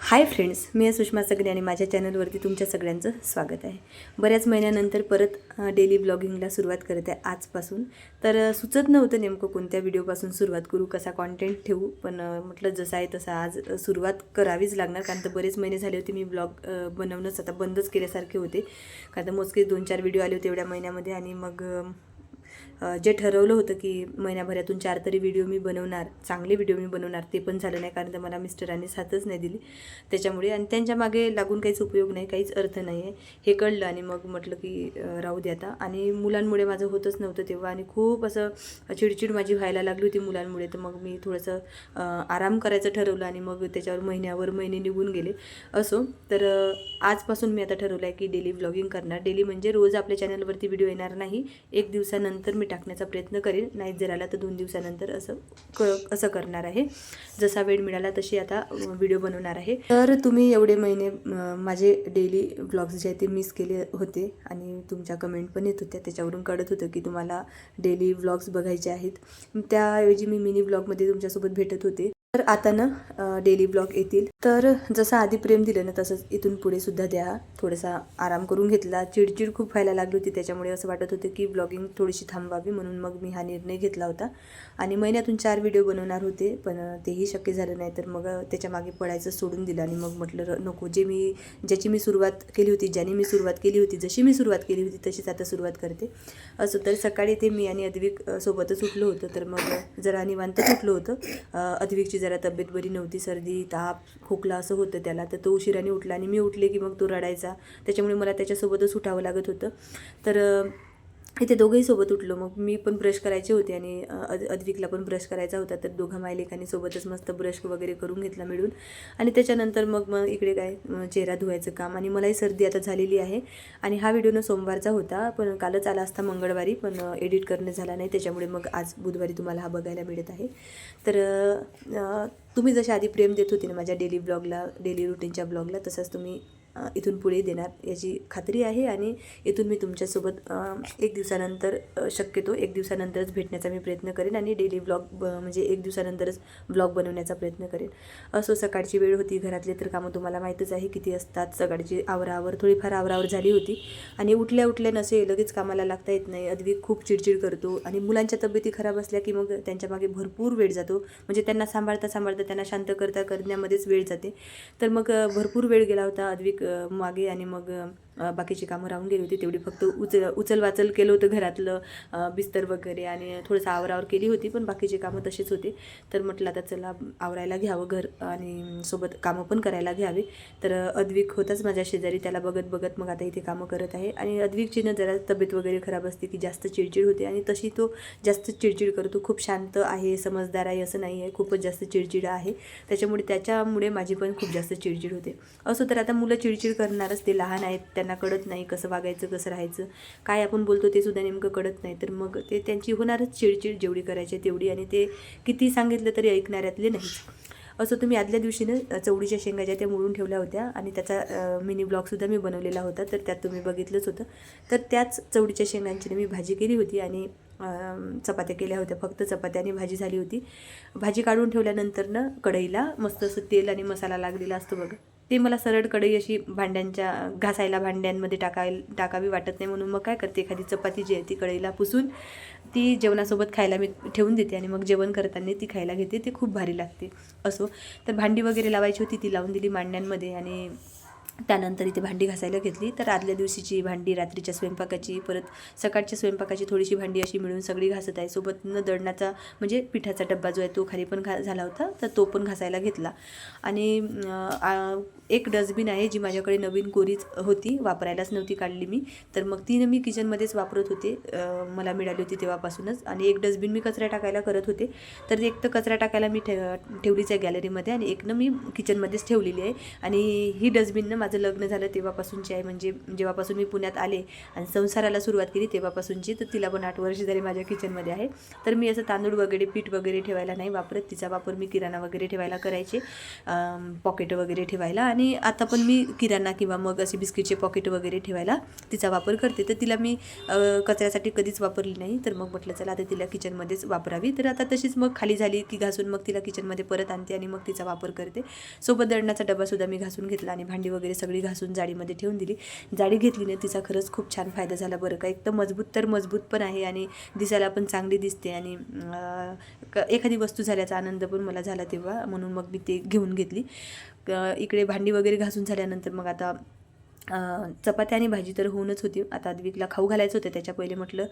Hi friends मी सुषमा सगळे आणि माझ्या चॅनलवरती तुमच्या सगळ्यांचं स्वागत आहे. बऱ्याच महिन्यानंतर परत डेली ब्लॉगिंगला सुरुवात करत आहे आजपासून. तर सुचत नव्हतं नेमकं कोणत्या व्हिडिओपासून सुरुवात करू कसा कॉन्टेंट ठेवू पण म्हटलं जसं आहे तसं आज सुरुवात करावीच लागणार कारण तर बरेच महिने झाले होते मी ब्लॉग बनवणंच आता बंदच केल्यासारखे होते. कारण तर मोजके दोन चार व्हिडिओ आले होते एवढ्या महिन्यामध्ये आणि मग जे ठरवलं होतं की महिन्याभरातून चार तरी व्हिडिओ मी बनवणार चांगले व्हिडिओ मी बनवणार ते पण झालं नाही कारण तर मला मिस्टरांनी साथच नाही दिली. त्याच्यामुळे आणि त्यांच्या मागे लागून काहीच उपयोग नाही काहीच अर्थ नाही आहे हे कळलं आणि मग म्हटलं की राहू दे आता. आणि मुलांमुळे माझं होतच नव्हतं तेव्हा आणि खूप असं चिडचिड माझी व्हायला लागली होती मुलांमुळे. तर मग मी थोडंसं आराम करायचं ठरवलं आणि मग त्याच्यावर महिन्यावर महिने निघून गेले. असो तर आजपासून मी आता ठरवलं आहे की डेली व्लॉगिंग करणार. डेली म्हणजे रोज आपल्या चॅनलवरती व्हिडिओ येणार नाही. एक दिवसानंतर तर मी टाकण्याचा प्रयत्न करेन. नाही जर आला तर दोन दिवसानंतर असं क असं करणार आहे. जसा वेळ मिळाला तशी आता व्हिडिओ बनवणार आहे. तर तुम्ही एवढे महिने माझे डेली ब्लॉग्स जे आहे ते मिस केले होते आणि तुमच्या कमेंट पण येत होत्या. त्याच्यावरून कळत होतं की तुम्हाला डेली व्लॉग्स बघायचे आहेत. त्याऐवजी मी मिनी ब्लॉगमध्ये तुमच्यासोबत भेटत होते. तर आता ना डेली ब्लॉग येतील. तर जसं आधी प्रेम दिलं ना तसंच इथून पुढे सुद्धा द्या. थोडासा आराम करून घेतला. चिडचिड खूप व्हायला लागली होती. त्याच्यामुळे असं वाटत होतं की ब्लॉगिंग थोडीशी थांबावी म्हणून मग मी हा निर्णय घेतला होता. आणि महिन्यातून चार व्हिडिओ बनवणार होते पण तेही शक्य झालं नाही. तर मग त्याच्यामागे पडायचं सोडून दिलं आणि मग म्हटलं नको. जे मी ज्याची मी सुरुवात केली होती ज्याने मी सुरुवात केली होती जशी मी सुरुवात केली होती तशीच आता सुरुवात करते. असं तर सकाळी ते मी आणि अद्विक सोबतच उठलो होतं. तर मग जरा निवांतच उठलो होतं. अद्विकची अद्विकची जरा तब्येत बरी नव्हती सर्दी ताप खोकला असं होतं त्याला. तर तो उशिराने उठला आणि मी उठले की मग तो रडायचा. त्याच्यामुळे मला त्याच्यासोबतच उठावं लागत होतं. तर इथे दोघंही सोबत उठलो. मग मी पण ब्रश करायचे होते आणि अद अद्विकला पण ब्रश करायचा होता. तर दोघं मायलेकांनी सोबतच मस्त ब्रश वगैरे करून घेतला मिळून. आणि त्याच्यानंतर मग मग इकडे काय चेहरा धुवायचं काम. आणि मलाही सर्दी आता झालेली आहे. आणि हा व्हिडिओ ना सोमवारचा होता. पण कालच आला असता मंगळवारी. पण एडिट करणे झाला नाही. त्याच्यामुळे मग आज बुधवारी तुम्हाला हा बघायला मिळत आहे. तर तुम्ही जसे आधी प्रेम देत होते ना माझ्या डेली ब्लॉगला डेली रुटीनच्या ब्लॉगला तसंच तुम्ही इथून पुढे देणार याची खात्री आहे आणि इथून मी तुमच्यासोबत एक दिवसानंतर शक्यतो एक दिवसानंतरच भेटण्याचा मी प्रयत्न करेन आणि डेली ब्लॉग ब म्हणजे एक दिवसानंतरच ब्लॉग बनवण्याचा प्रयत्न करेन. असो सकाळची वेळ होती घरातले तर कामं तुम्हाला माहीतच आहे किती असतात सकाळची आवरावर थोडीफार आवरावर झाली होती आणि उठल्या उठल्या नसे लगेच कामाला लागता येत नाही. अद्विक खूप चिडचिड करतो आणि मुलांच्या तब्येती खराब असल्या की मग त्यांच्या मागे भरपूर वेळ जातो. म्हणजे त्यांना सांभाळता सांभाळता त्यांना शांत करता करण्यामध्येच वेळ जाते. तर मग भरपूर वेळ गेला होता अद्विक अ, मागे आणि मग बाकीची कामं राहून गेली होती तेवढी फक्त उचल उचल वाचल केलं होतं घरातलं बिस्तर वगैरे आणि थोडंसं आवरावर केली होती पण बाकीचे कामं तसेच होते. तर म्हटलं आता चला आवरायला घ्यावं घर आणि सोबत कामं पण करायला घ्यावी. तर अद्विक होताच माझ्या शेजारी त्याला बघत बघत मग आता इथे कामं करत आहे. आणि अद्विकची ना जरा तब्येत वगैरे खराब असते की जास्त चिडचिड होते आणि तशी तो जास्त चिडचिड करतो. खूप शांत आहे समजदार आहे असं नाही आहे खूपच जास्त चिडचिड आहे. त्याच्यामुळे त्याच्यामुळे माझी पण खूप जास्त चिडचिड होते. असो तर आता मुलं चिडचिड करणारच ते लहान आहेत त्यांना त्यांना कळत नाही कसं वागायचं कसं राहायचं. काय आपण बोलतो ते सुद्धा नेमकं कळत नाही. तर मग ते त्यांची होणारच चिडचिड जेवढी करायची तेवढी आणि ते किती सांगितलं तरी ऐकणाऱ्यातले नाही असं तुम्ही आदल्या दिवशीनं चवडीच्या शेंगा ज्या त्या मोडून ठेवल्या होत्या आणि त्याचा मिनी ब्लॉगसुद्धा मी बनवलेला होता तर त्यात तुम्ही बघितलंच होतं. तर त्याच चवडीच्या शेंगांची मी भाजी केली होती आणि चपात्या केल्या होत्या. फक्त चपात्या आणि भाजी झाली होती. भाजी काढून ठेवल्यानंतर ना कढईला मस्त असं तेल आणि मसाला लागलेला असतो बघा. ते मला सरळ कढई अशी भांड्यांच्या घासायला भांड्यांमध्ये टाकाय टाकावी वाटत नाही म्हणून मग काय करते एखादी चपाती जी आहे ती कढईला पुसून ती जेवणासोबत खायला मी ठेवून देते आणि मग जेवण करताना ती खायला घेते ते खूप भारी लागते. असो. तर भांडी वगैरे लावायची होती ती लावून दिली मांड्यांमध्ये आणि त्यानंतर इथे भांडी घासायला घेतली. तर आदल्या दिवशीची भांडी रात्रीच्या स्वयंपाकाची परत सकाळच्या स्वयंपाकाची थोडीशी भांडी अशी मिळून सगळी घासत आहे. सोबत न दळणाचा म्हणजे पिठाचा डब्बा जो आहे तो खाली पण घा झाला होता तर तो पण घासायला घेतला. आणि एक डस्टबिन आहे जी माझ्याकडे नवीन कोरीच होती वापरायलाच नव्हती काढली मी. तर मग ती मी किचनमध्येच वापरत होते मला मिळाली होती तेव्हापासूनच. आणि एक डस्टबिन मी कचरा टाकायला करत होते. तर एक तर कचरा टाकायला मी ठे ठेवलीच आहे गॅलरीमध्ये आणि एक ना मी किचनमध्येच ठेवलेली आहे. आणि ही डस्टबिन ना माझं लग्न झालं तेव्हापासूनची आहे. म्हणजे जेव्हापासून मी पुण्यात आले आणि संसाराला सुरुवात केली तेव्हापासूनची तर तिला पण आठ वर्ष झाली माझ्या किचनमध्ये आहे. तर मी असं तांदूळ वगैरे पीठ वगैरे ठेवायला नाही वापरत. तिचा वापर मी किराणा वगैरे ठेवायला करायचे पॉकेट वगैरे ठेवायला. आणि आणि आता पण मी किराणा किंवा मग असे बिस्किटचे पॉकेट वगैरे ठेवायला तिचा वापर करते. तर तिला मी कचऱ्यासाठी कधीच वापरली नाही. तर मग म्हटलं चला आता तिला किचनमध्येच वापरावी. तर आता तशीच मग खाली झाली की घासून मग तिला किचनमध्ये परत आणते आणि मग तिचा वापर करते. सोबत दळणाचा डबासुद्धा मी घासून घेतला आणि भांडी वगैरे सगळी घासून जाळीमध्ये ठेवून दिली. जाळी घेतली ना तिचा खरंच खूप छान फायदा झाला बरं का. एक तर मजबूत तर मजबूत पण आहे आणि दिसायला पण चांगली दिसते आणि एखादी वस्तू झाल्याचा आनंद पण मला झाला तेव्हा म्हणून मग मी ते घेऊन घेतली. इकडे भांडी वगैरे घासून झाल्यानंतर मग आता चपाती आणि भाजी तर होऊनच होती. आता अद्विकला खाऊ घालायचं होतं. त्याच्या पहिले म्हटलं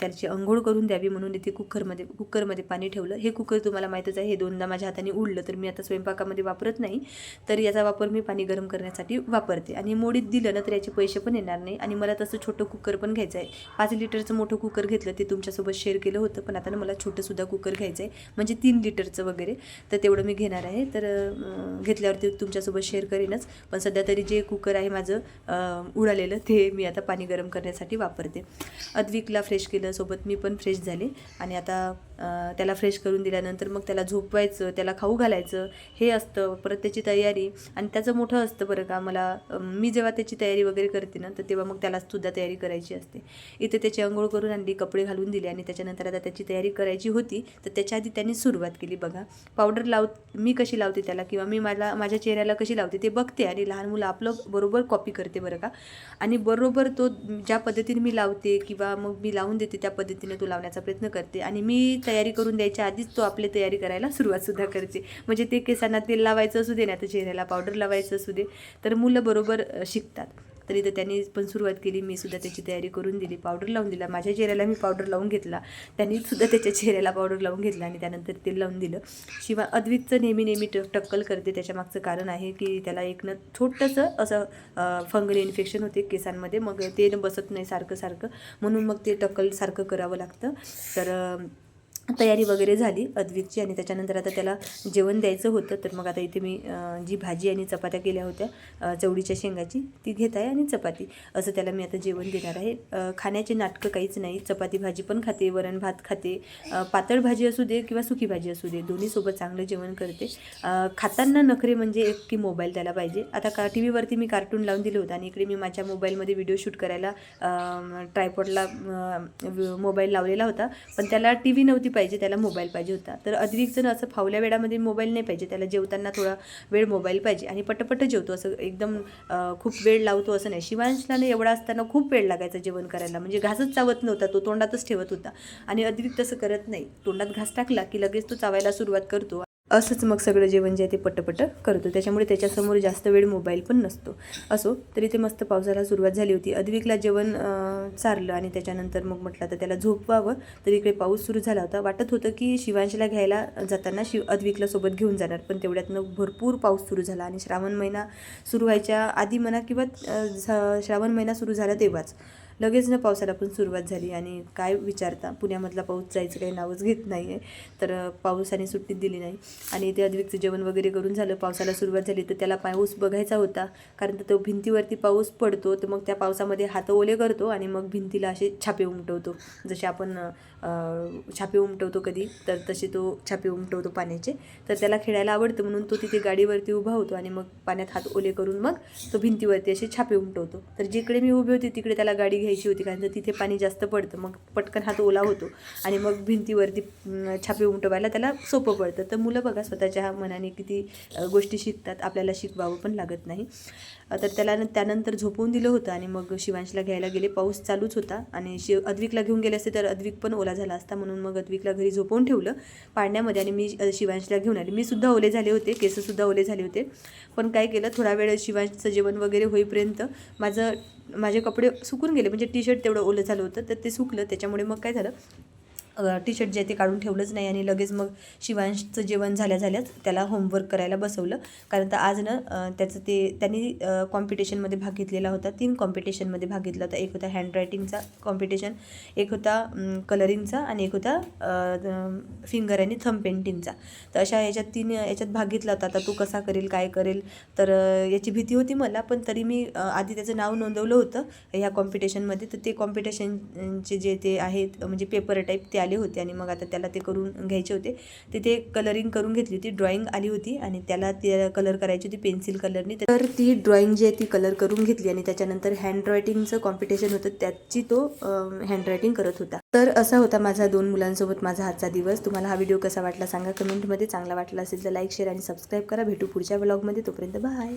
त्याची अंघोळ करून द्यावी म्हणून इथे कुकरमध्ये कुकरमध्ये पाणी ठेवलं. हे कुकर तुम्हाला माहीतच आहे हे दोनदा माझ्या हाताने उडलं. तर मी आता स्वयंपाकामध्ये वापरत नाही. तर याचा वापर मी पाणी गरम करण्यासाठी वापरते. आणि मोडीत दिलं ना तर याचे पैसे पण येणार नाही. आणि मला तसं छोटं कुकर पण घ्यायचं आहे. पाच लिटरचं मोठं कुकर घेतलं ते तुमच्यासोबत शेअर केलं होतं. पण आता ना मला छोटंसुद्धा कुकर घ्यायचं आहे. म्हणजे तीन लिटरचं वगैरे. तर तेवढं मी घेणार आहे. तर घेतल्यावरती तुमच्यासोबत शेअर करीनच. पण सध्या तरी जे कुकर आहे माझं उडालेलं ते मी आता पाणी गरम करण्यासाठी वापरते. अद्विकला फ्रेश केलं सोबत मी पण फ्रेश झाले. आणि आता त्याला फ्रेश करून दिल्यानंतर मग त्याला झोपवायचं त्याला खाऊ घालायचं हे असतं. परत त्याची तयारी. आणि त्याचं मोठं असतं बरं का. मला मी जेव्हा त्याची तयारी वगैरे करते ना तर तेव्हा मग त्याला सुद्धा तयारी करायची असते. इथे त्याची अंघोळ करून आणली कपडे घालून दिले आणि त्याच्यानंतर आता त्याची तयारी करायची होती. तर त्याच्या आधी त्यांनी सुरुवात केली बघा. पावडर लाव मी कशी लावते त्याला किंवा मी मला माझ्या चेहऱ्याला कशी लावते ते बघते आणि लहान मुलं आपलं बरोबर कॉपी करते बरं का. आणि बरोबर तो ज्या पद्धतीने मी लावते किंवा मग मी लावून देते त्या पद्धतीने तो लावण्याचा प्रयत्न करते. आणि मी तयारी करून द्यायच्या आधीच तो आपली तयारी करायला सुरुवातसुद्धा करते. म्हणजे ते केसांना तेल लावायचं असू दे ना तर चेहऱ्याला पावडर लावायचं असू दे तर मुलं बरोबर शिकतात. तरी तर त्यांनी पण सुरुवात केली मी सुद्धा त्याची तयारी करून दिली पावडर लावून दिला. माझ्या चेहऱ्याला मी पावडर लावून घेतला. त्यांनी सुद्धा त्याच्या चेहऱ्याला पावडर लावून घेतला आणि त्यानंतर तेल लावून दिलं. शिवाय अद्विकचं नेहमी नेहमी ट टक्कल करते. त्याच्या मागचं कारण आहे की त्याला एक न छोटंसं असं फंगल इन्फेक्शन होते केसांमध्ये. मग ते बसत नाही सारखं सारखं. म्हणून मग ते टक्कल सारखं करावं लागतं. तर तयारी वगैरे झाली अद्विकची आणि त्याच्यानंतर आता त्याला जेवण द्यायचं होतं. तर मग आता इथे मी जी भाजी आणि चपात्या केल्या होत्या चवडीच्या चवळीच्या शेंगाची ती घेत आहे आणि चपाती. असं त्याला मी आता जेवण देणार आहे. खाण्याचे नाटकं काहीच नाही. चपाती भाजी पण खाते वरण भात खाते पातळ भाजी असू दे किंवा सुकी भाजी असू दे दोन्हीसोबत चांगलं जेवण करते. खाताना नखरे म्हणजे एक की मोबाईल त्याला पाहिजे. आता का टी व्हीवरती मी कार्टून लावून दिलं होतं आणि इकडे मी माझ्या मोबाईलमध्ये व्हिडिओ शूट करायला ट्रायपॉडला मोबाईल लावलेला होता. पण त्याला टी व्ही नव्हती पाहिजे त्याला मोबाईल पाहिजे होता. तर अधिक जण असं फावल्या वेळामध्ये मोबाईल नाही पाहिजे त्याला जेवताना थोडा वेळ मोबाईल पाहिजे आणि पटपट जेवतो असं एकदम खूप वेळ लावतो असं नाही. शिवांशला एवढा असताना खूप वेळ लागायचा जेवण करायला. म्हणजे घासच चावत नव्हता तो तोंडातच ठेवत होता. आणि अधिक तसं करत नाही. तोंडात घास टाकला की लगेच तो चावायला सुरुवात करतो. असंच मग सगळं जेवण जे आहे ते पटपट करतो. त्याच्यामुळे त्याच्यासमोर जास्त वेळ मोबाईल पण नसतो. असो तरी ते मस्त पावसाला सुरुवात झाली होती. अद्विकला जेवण चारलं आणि त्याच्यानंतर मग म्हटलं तर त्याला झोपवावं तर इकडे पाऊस सुरू झाला होता. वाटत होतं की शिवांशीला घ्यायला जाताना शिव अद्विकला सोबत घेऊन जाणार पण तेवढ्यातनं भरपूर पाऊस सुरू झाला आणि श्रावण महिना सुरू व्हायच्या आधी म्हणा किंवा श्रावण महिना सुरू झाला तेव्हाच. लगेच ना पावसाला पण सुरुवात झाली आणि काय विचारता? पुण्यामधला पाऊस जायचं काही नावच घेत नाही आहे तर पावसाने सुट्टी दिली नाही. आणि ते अद्विकचं जेवण वगैरे करून झालं पावसाला सुरुवात झाली तर त्याला पाऊस बघायचा होता. कारण तर तो भिंतीवरती पाऊस पडतो तर मग त्या पावसामध्ये हात ओले करतो आणि मग भिंतीला असे छापे उमटवतो. जसे आपण छापे उमटवतो कधी तर तसे तो छापे उमटवतो पाण्याचे. तर त्याला खेळायला आवडतं म्हणून तो तिथे गाडीवरती उभा होतो आणि मग पाण्यात हात ओले करून मग तो भिंतीवरती असे छापे उमटवतो. तर जिकडे मी उभी होती तिकडे त्याला गाडी घ्यायची होती कारण तर तिथे पाणी जास्त पडतं. मग पटकन हात ओला होतो आणि मग भिंतीवरती छापे उमटवायला त्याला सोपं पडतं. तर मुलं बघा स्वतःच्या मनाने किती गोष्टी शिकतात. आपल्याला शिकवावं पण लागत नाही. तर त्याला त्यानंतर झोपवून दिलं होतं आणि मग शिवांशला घ्यायला गेले. पाऊस चालूच होता आणि शिव अद्विकला घेऊन गेले असते तर अद्विक पण ओला झाला असता म्हणून मग अद्विकला घरी झोपवून ठेवलं. पाळण्यामध्ये आणि मी शिवांशला घेऊन आले. मी सुद्धा ओले झाले होते केससुद्धा ओले झाले होते. पण काय केलं थोडा वेळ शिवांशचं जेवण वगैरे होईपर्यंत माझं माझे कपडे सुकून गेले. म्हणजे टी शर्ट तेवढं ओलं झालं होतं तर ते सुकलं. त्याच्यामुळे मग काय झालं टी शर्ट जे आहे ते काढून ठेवलंच नाही आणि लगेच मग शिवांशचं जेवण झाल्या झाल्याच त्याला होमवर्क करायला बसवलं. कारण तर आज ना त्याचं ते त्यांनी कॉम्पिटिशनमध्ये भाग घेतलेला होता. तीन कॉम्पिटिशनमध्ये भाग घेतला होता. एक होता हँडरायटिंगचा कॉम्पिटिशन एक होता कलरिंगचा आणि एक होता फिंगर आणि थंब पेंटिंगचा तर अशा याच्यात तीन याच्यात भाग घेतला होता. आता तू कसा करेल काय करेल? तर याची भीती होती मला पण तरी मी आधी त्याचं नाव नोंदवलं होतं ह्या कॉम्पिटिशनमध्ये तर ते कॉम्पिटिशनचे जे ते आहेत म्हणजे पेपर टाईप ते आले होते आणि मग आता त्याला ते करून घ्यायचे होते. तिथे कलरिंग करून घेतली होती ड्रॉइंग आली होती आणि त्याला ते कलर करायची होती पेन्सिल कलरनी तर ती ड्रॉइंग जी आहे ती कलर करून घेतली आणि त्याच्यानंतर हँडरायटिंगचं कॉम्पिटिशन होतं. त्याची तो हँडरायटिंग करत होता. तर असा होता माझा दोन मुलांसोबत माझा आजचा दिवस. तुम्हाला हा व्हिडिओ कसा वाटला सांगा कमेंटमध्ये. चांगला वाटला असेल तर लाईक शेअर आणि सबस्क्राईब करा. भेटू पुढच्या ब्लॉगमध्ये तोपर्यंत बाय